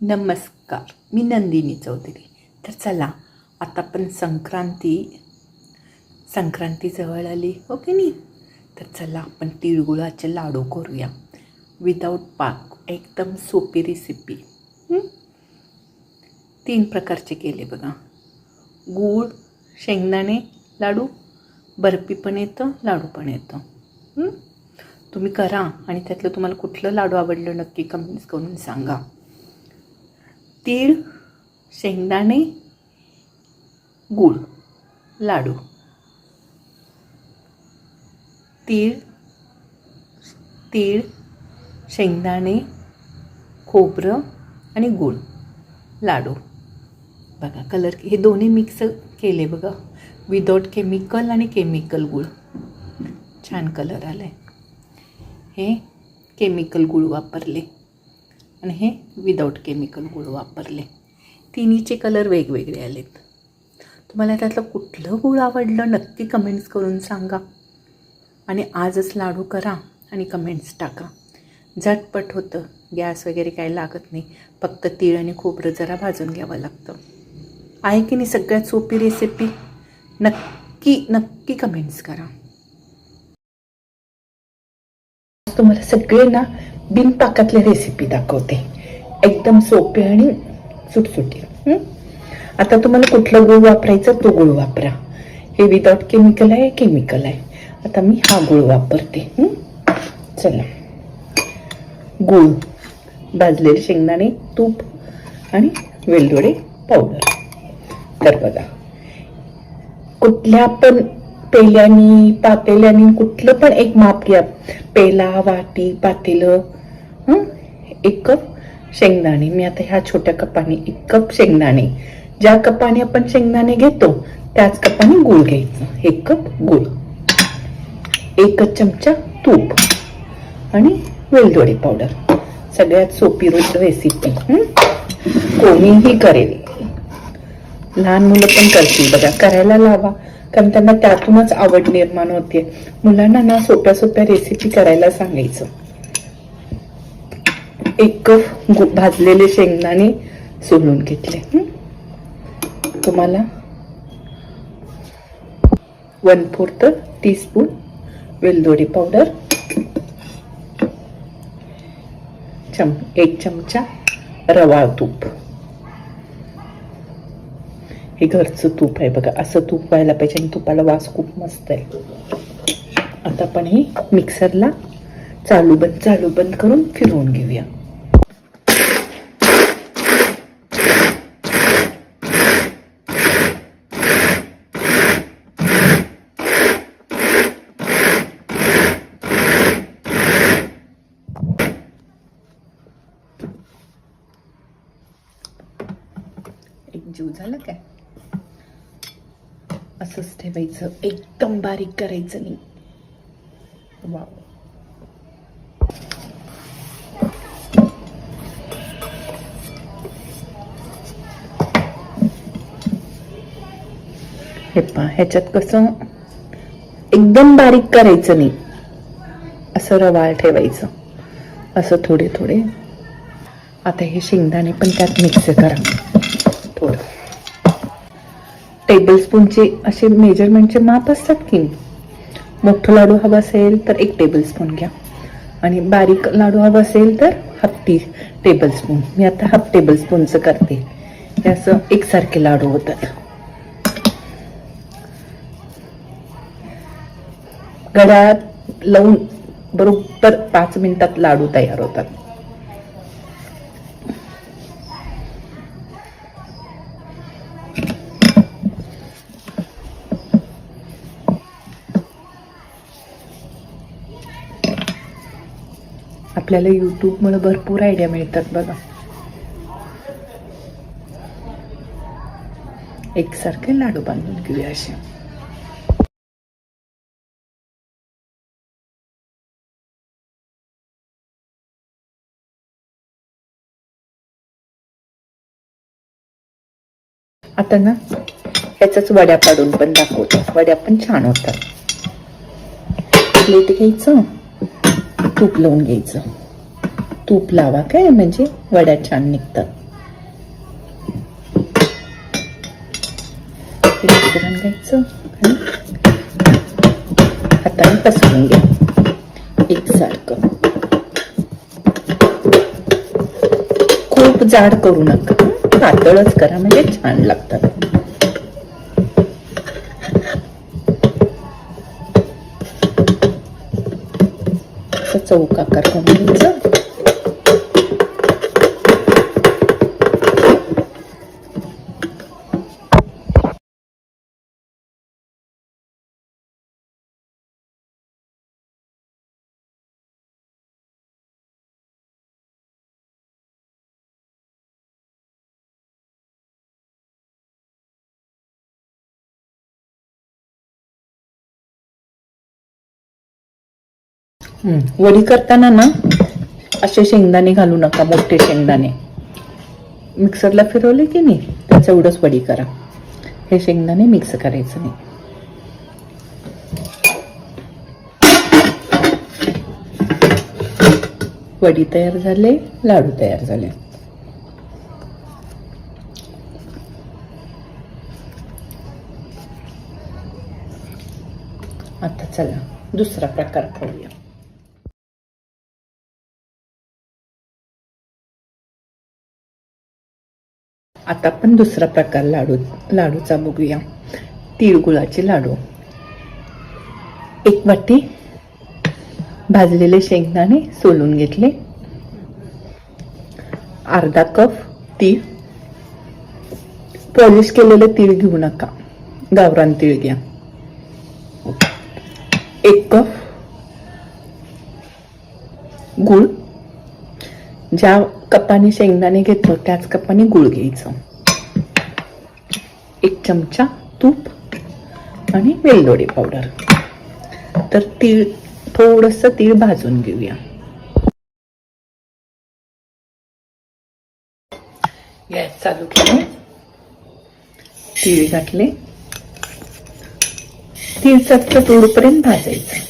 नमस्कार मी नंदिनी चौधरी. तर चला आता पण संक्रांती संक्रांती जवळ आली हो की नाही? तर चला आपण तिळगुळाचे लाडू करूया. विदाऊट पाक एकदम सोपी रेसिपी तीन प्रकारचे केले बघा. गूळ शेंगदाणे लाडू. बर्फी पण येतं लाडू पण येतं. तुम्ही करा आणि त्यातलं तुम्हाला कुठलं लाडू आवडलं नक्की कमेंट्स करून सांगा. तीळ शेंगदाणे गूळ लाडू. तीळ तीळ शेंगदाणे खोबरं आणि गूळ लाडू. बघा कलर हे दोन्ही मिक्स केले बघा. विदाउट केमिकल आणि केमिकल गूळ. छान कलर आला आहे हे केमिकल गूळ वापरले. आणि हे विदाऊट केमिकल गूळ वापरले. तिन्हीचे कलर वेगवेगळे आलेत. तुम्हाला त्यातलं कुठलं गूळ आवडलं नक्की कमेंट्स करून सांगा. आणि आजच लाडू करा आणि कमेंट्स टाका. झटपट होतं. गॅस वगैरे काही लागत नाही. फक्त तीळ आणि खोबरं जरा भाजून घ्यावं लागतं. आहे की नाही सगळ्यात सोपी रेसिपी नक्की नक्की कमेंट्स करा. तुम्हाला सगळे ना बिनपाकातल्या रेसिपी दाखवते. एकदम सोपे आणि सुटसुटी आता तुम्हाला कुठलं गुळ वापरायचं तो गुळ वापरा. हे विदाउट केमिकल आहे केमिकल आहे. आता मी हा गुळ वापरते. चला. गुळ भाजलेले शेंगदाणे तूप आणि वेलदोडे पावडर तर बघा. कुठल्या पण पेल्यानी पातेल्यानी कुठलं पण एक माप घ्या. पेला वाटी पातेलं हं? एक कप शेंगदाणे. मी आता ह्या छोट्या कपाने एक कप शेंगदाणे. ज्या कपाने आपण शेंगदाणे घेतो त्याच कपाने गुळ घ्यायचं. एक कप गुळ. एकच चमचा तूप. आणि वेलदोडे पावडर सगळ्यात सोपी रोज रेसिपी कोणीही करेल. लहान मुलं पण करतील बघा. करायला लावा. कारण त्यांना त्यातूनच आवड निर्माण होते. मुलांना ना सोप्या सोप्या रेसिपी करायला सांगायचं. एक कप भाजलेले शेंगदाणे सोलून घेतले. तुम्हाला वन फोर्थ टीस्पून वेलदोडी पावडर चम एक चमचा रवा तूप. हे घरचं तूप आहे बघा. असं तूप व्हायला पाहिजे आणि तुपाला वास खूप मस्त आहे. आता आपण हे मिक्सरला चालू बंद चालू बंद करून फिरवून घेऊया एक जीव झालं काय? असंच ठेवायचं. एकदम बारीक करायचं नाही. वाव. हे पहा ह्याच्यात कसं एकदम बारीक करायचं नाही. असं रवाळ ठेवायचं. असं थोडे थोडे आता हे शेंगदाणे पण त्यात मिक्स करा. थोडं. टेबलस्पूनचे असे मेजरमेंटचे माप असतात की मोठं लाडू हवं असेल तर एक टेबलस्पून घ्या. आणि बारीक लाडू हवं असेल तर हाफ टी टेबलस्पून मी आता हाफ टेबलस्पूनचं करते. हे असं एकसारखे लाडू होतात. गड्यात लावून बरोबर पाच मिनिटात लाडू तयार होतात. आपल्याला युट्यूबमुळे भरपूर आयडिया मिळतात बघा. एकसारखे लाडू बांधून घेऊया असे. आता ना ह्याच्याच वड्या पाडून पण दाखवतो. वड्या पण छान होतात. प्लेट घ्यायचं? तूप लावून घ्यायचं. तूप लावा काय? म्हणजे वड्या छान निघतात. हाताने पसरून घ्या. एकसारखं. खूप जाड करू नका. पातळच करा म्हणजे छान लागतात. ፈጽሞ ካከርከው ነው वडी करताना ना असे शेंगदाणे घालू नका मोठे शेंगदाणे. मिक्सरला फिरवले की नाही त्याचं एवढंच वडी करा. हे शेंगदाणे मिक्स करायचं नाही. वडी तयार झाले लाडू तयार झाले. आता चला दुसरा प्रकार पाहूया आता आपण दुसरा प्रकार लाडू लाडूचा बघूया. तिळगुळाचे लाडू. एक वाटी भाजलेले शेंगदाणे सोलून घेतले. अर्धा कप तीळ. पॉलिश केलेलं तीळ घेऊ नका. गावरान तीळ घ्या. एक कप गुळ. ज्या कपाने शेंगदाणे घेतो त्याच कपाने गुळ घ्यायचं. एक चमचा तूप आणि वेलदोडे पावडर तर तीळ थोडस तीळ भाजून घेऊया. गॅस चालू केले. तीळ घातले. तीळ चक्क उडूपर्यंत भाजायचं.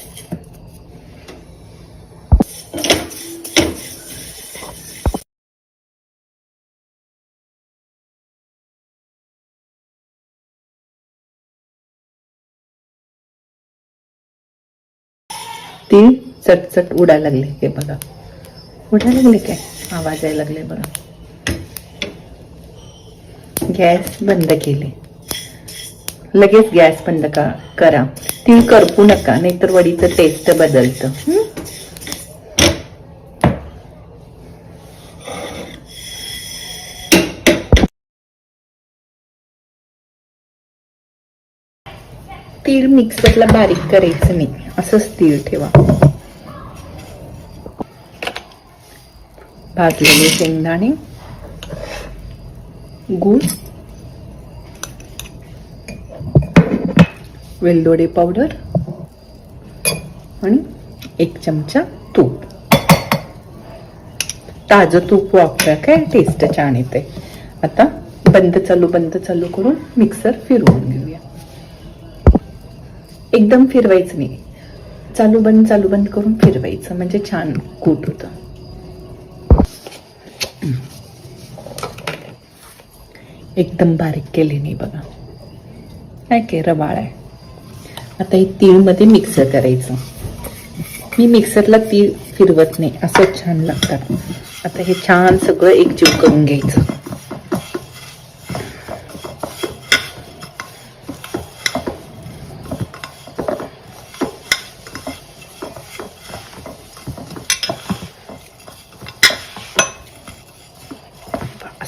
ती चटचट उडायला लागले हे बघा. उडायला लागले काय? आवाज यायला लागले बघा. गॅस बंद केले. लगेच गॅस बंद का करा. ती करपू नका नाहीतर वडीचं टेस्ट बदलतं. तीळ मिक्सरला बारीक करायचं नाही. असंच तीळ ठेवा. भाजलेले शेंगदाणे गूळ वेलदोडे पावडर आणि एक चमचा तूप. ताजं तूप वापरा काय? टेस्ट छान येते आता बंद चालू बंद चालू करून मिक्सर फिरवून घेऊया एकदम फिरवायचं नाही. चालू बंद चालू बंद करून फिरवायचं. म्हणजे छान कूट होतं. एकदम बारीक केली नाही बघा. काय के रवाळ आहे. आता हे तीळमध्ये मिक्सर करायचं. मी मिक्सरला तीळ फिरवत नाही. असं छान लागतात. आता हे छान सगळं एकजीव करून घ्यायचं.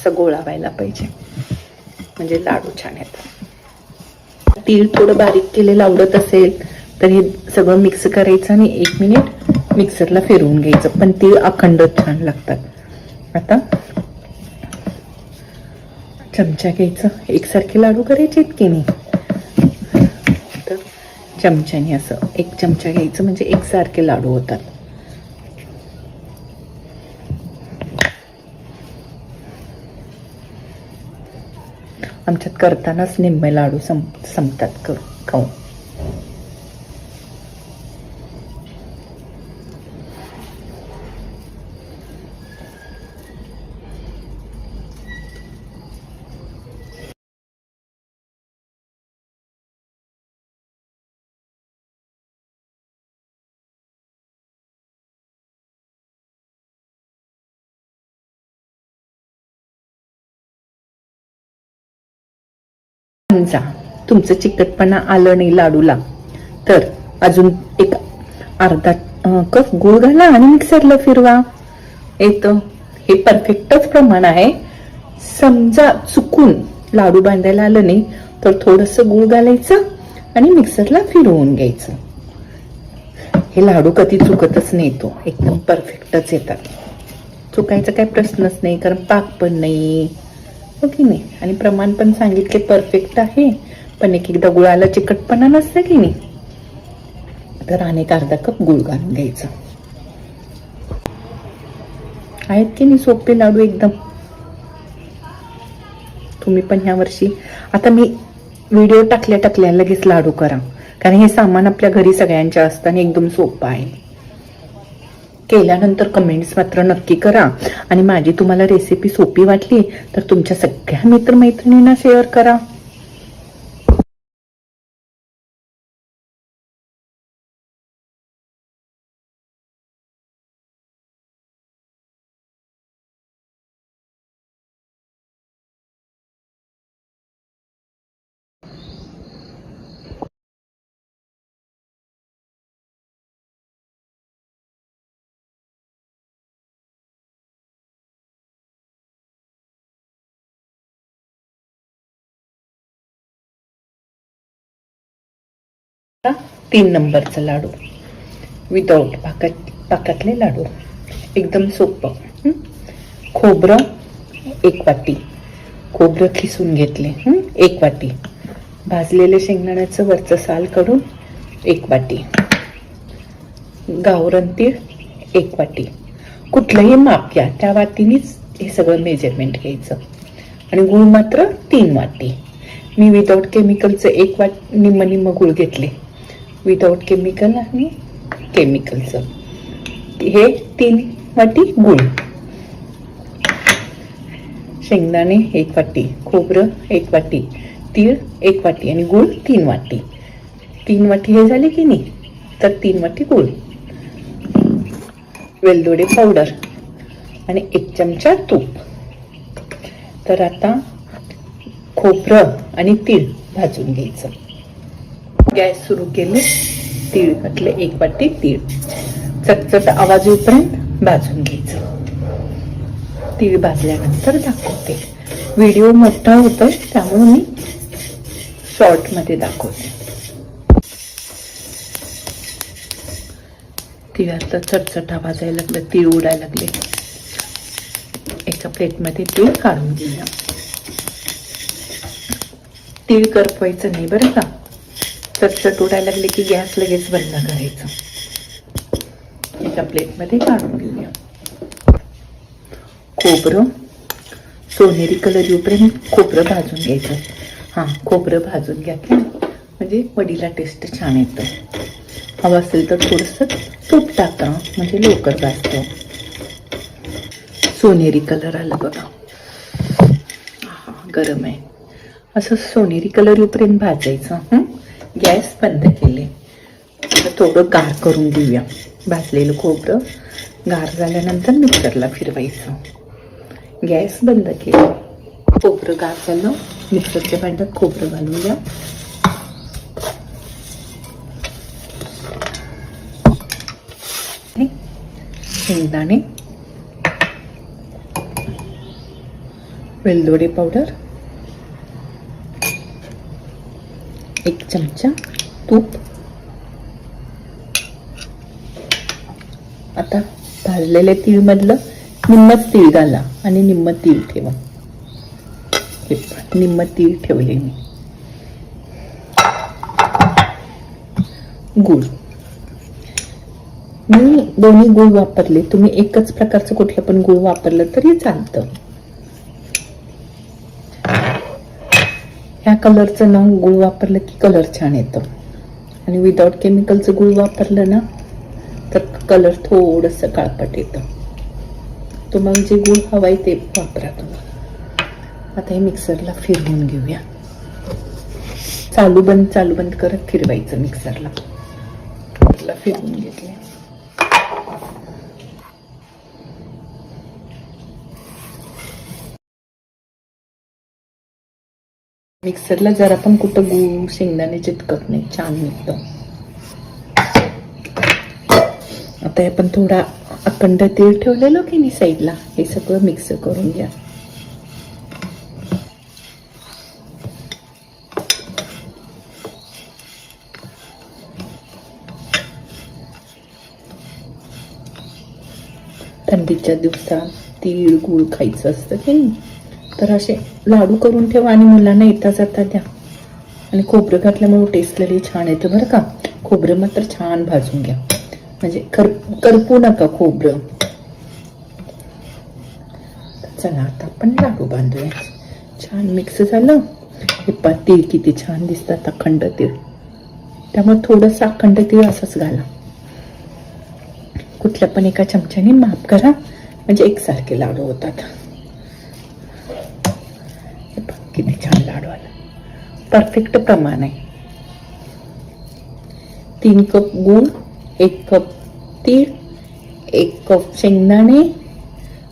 असं गोळा व्हायला पाहिजे. म्हणजे लाडू छान येतात तीळ थोडं बारीक केलेलं आवडत असेल तर हे सगळं मिक्स करायचं आणि एक मिनिट मिक्सरला फिरवून घ्यायचं. पण तीळ अखंड छान लागतात. आता चमचा घ्यायचं. एकसारखे लाडू करायचे की नाही? तर चमच्याने असं एक चमचा घ्यायचं. म्हणजे एकसारखे लाडू होतात. आमच्यात करतानाच निम्मे लाडू सं संपतात करू खाऊन. समजा तुमचं चिकटपणा आलं नाही लाडूला. तर अजून एक अर्धा कप गुळ घाला आणि मिक्सरला फिरवा. येतं. हे परफेक्टच प्रमाण आहे. समजा चुकून लाडू बांधायला आलं नाही तर थोडस गुळ घालायचं आणि मिक्सरला फिरवून घ्यायचं. हे लाडू कधी चुकतच नाही तो. एकदम परफेक्टच येतात. चुकायचा काही प्रश्नच नाही कारण पाक पण नाही. हो की नाही? आणि प्रमाण पण सांगितले परफेक्ट आहे. पण एक एकदा गुळाला चिकटपणा नसतं की नाही? तर अनेक अर्धा कप गुळ घालून घ्यायचा. आहेत की नाही सोपे लाडू एकदम? तुम्ही पण ह्या वर्षी आता मी व्हिडिओ टाकल्या टाकल्या लगेच लाडू करा. कारण हे सामान आपल्या घरी सगळ्यांच्या असताना एकदम सोपं आहे. केल्यानंतर कमेंट्स मात्र नक्की करा. आणि माझी तुम्हाला रेसिपी सोपी वाटली तर तुमच्या सगळ्या मित्रमैत्रिणींना शेअर करा. तीन नंबरचा लाडू. विदाऊट पाकात पाकातले लाडू. एकदम सोपं. खोबरं एक वाटी. खोबरं खिसून घेतले. एक वाटी. भाजलेले शेंगदाण्याचं वरचं साल काढून एक वाटी. गावरण तीळ एक वाटी. कुठलंही माप घ्या. त्या वाटीनेच हे सगळं मेजरमेंट घ्यायचं. आणि गुळ मात्र तीन वाटी. मी विदाऊट केमिकलचं एक वाट निम्म निम्म गुळ घेतले. विदाऊट केमिकल आणि केमिकलचं हे तीन वाटी गुळ. शेंगदाणे एक वाटी खोबरं एक वाटी तीळ एक वाटी आणि गुळ तीन वाटी. तीन वाटी हे झाले की नाही? तर तीन वाटी गुळ. वेलदोडे पावडर आणि एक चमचा तूप. तर आता खोबरं आणि तीळ भाजून घ्यायचं. गॅस सुरू केले. तीळ घातले. एक वाटी तीळ. चटचट आवाज येईपर्यंत भाजून घ्यायचं. तीळ भाजल्यानंतर दाखवते. व्हिडिओ मोठा होतोय त्यामुळे मी शॉर्टमध्ये दाखवते. तिळाचा चटचट आवाज लागलं तीळ उडायला लागले. एका प्लेटमध्ये तीळ काढून घेऊया. तीळ करपवायचं नाही बरं का? चटचट उडायला लागले की गॅस लगेच बंद करायचं. एका प्लेटमध्ये काढून घेऊया. खोबरं सोनेरी कलर येऊपर्यंत खोबरं भाजून घ्यायचं. हां खोबरं भाजून घ्या की म्हणजे वडीला टेस्ट छान येतं. हवं असेल तर थोडंसं तूप टाका म्हणजे लवकर भाजतं. सोनेरी कलर आला बघा. गरम आहे. असं सोनेरी कलर येऊपर्यंत भाजायचं. हं? गॅस बंद केले. थोडं गार करून घेऊया. भाजलेलं खोबरं गार झाल्यानंतर मिक्सरला फिरवायचं. गॅस बंद केलं. खोबरं गार झालं. मिक्सरच्या भांड्यात खोबरं घालून शेंगदाणे वेलदोडे पावडर एक चमचा तूप. आता भाजलेले तीळ मधलं निम्मच तीळ घाला आणि निम्म तीळ ठेवा. हे निम्म तीळ ठेवले मी. गुळ. मी दोन्ही गुळ वापरले. तुम्ही एकच प्रकारचं कुठलं पण गुळ वापरलं तरी चालतं. ह्या कलरचं ना गुळ वापरलं की कलर छान येतं. आणि विदाऊट केमिकलचं गुळ वापरलं ना तर कलर थोडंसं काळपट येतं. तुम्हाला जे गुळ हवाय ते वापरा तुम्ही. आता हे मिक्सरला फिरवून घेऊया. चालू बंद चालू बंद करत फिरवायचं मिक्सरला फिरवून घेतले मिक्सरला जरा पण कुठं गूळ शेंगदाणे चिटकत नाही छान निघतं आता आपण थोडा अखंड तेल ठेवलेलो की नाही साईडला? हे सगळं मिक्स करून घ्या. थंडीच्या दिवसात तीळ गूळ खायचं असतं की नाही? तर असे लाडू करून ठेवा आणि मुलांना येता जाता द्या. आणि खोबरं घातल्यामुळे टेस्ट छान येतं बरं का. खोबरं मात्र छान भाजून घ्या. म्हणजे कर करपू नका खोबरं. चला आता आपण लाडू बांधूया छान मिक्स झालं. हे पा तीळ किती छान दिसतात अखंड तीळ. त्यामुळे थोडंसं अखंड तीळ असंच घाला. कुठल्या पण एका चमच्याने माफ करा. म्हणजे एकसारखे लाडू होतात हे पहा, किती छान लाडू आला परफेक्ट प्रमाण आहे. तीन कप गूळ एक कप तीळ एक कप शेंगदाणे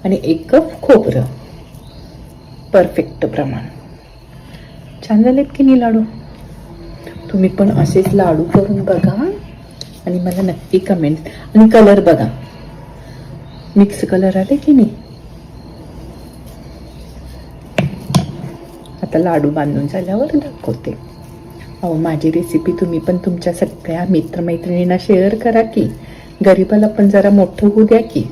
आणि एक कप खोबरं. परफेक्ट प्रमाण. छान झालेत की नाही लाडू? तुम्ही पण असेच लाडू करून बघा आणि मला नक्की कमेंट आणि कलर बघा. मिक्स कलर आले की नाही? आता लाडू बांधून झाल्यावर दाखवते. अहो माझी रेसिपी तुम्ही पण तुमच्या सगळ्या मित्रमैत्रिणींना शेअर करा की. गरीबाला पण जरा मोठं होऊ द्या की.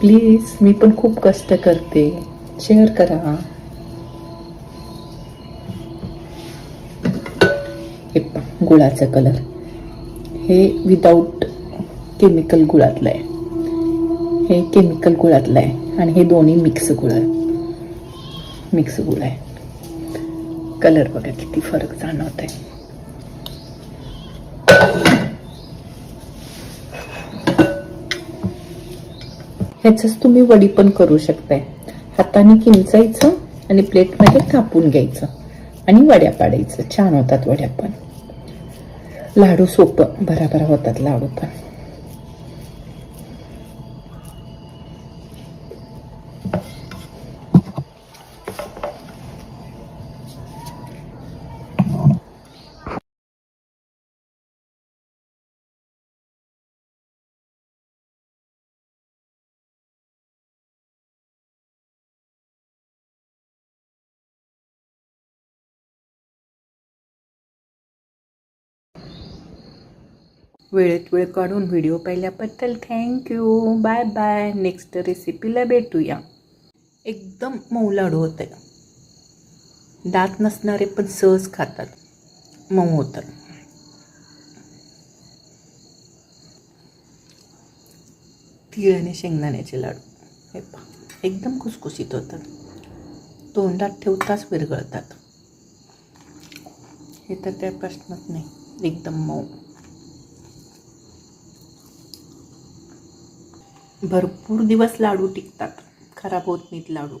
प्लीज मी पण खूप कष्ट करते. शेअर करा. हे गुळाचा कलर हे विदाऊट केमिकल गुळातलं आहे. हे केमिकल गुळातलं आहे. आणि हे दोन्ही मिक्स गुळ आहे मिक्स गुळ आहे कलर बघा किती फरक जाणवत आहे ह्याच तुम्ही वडी पण करू शकताय. हाताने किंचायचं आणि प्लेटमध्ये कापून घ्यायचं आणि वड्या पाडायचं. छान होतात वड्या पण. लाडू सोपं बराबर होतात लाडू पण. वेळेत वेळ काढून व्हिडिओ पाहिल्याबद्दल थँक्यू बाय बाय नेक्स्ट रेसिपीला भेटूया. एकदम मऊ लाडू होते दात नसणारे पण सहज खातात. मऊ होतं तीळ आणि शेंगदाण्याचे लाडू. हे एकदम खुसखुशीत होतात. तोंडात ठेवताच विरघळतात. हे तर काही प्रश्नच नाही एकदम मऊ. भरपूर दिवस लाडू टिकतात. खराब होत नाहीत लाडू.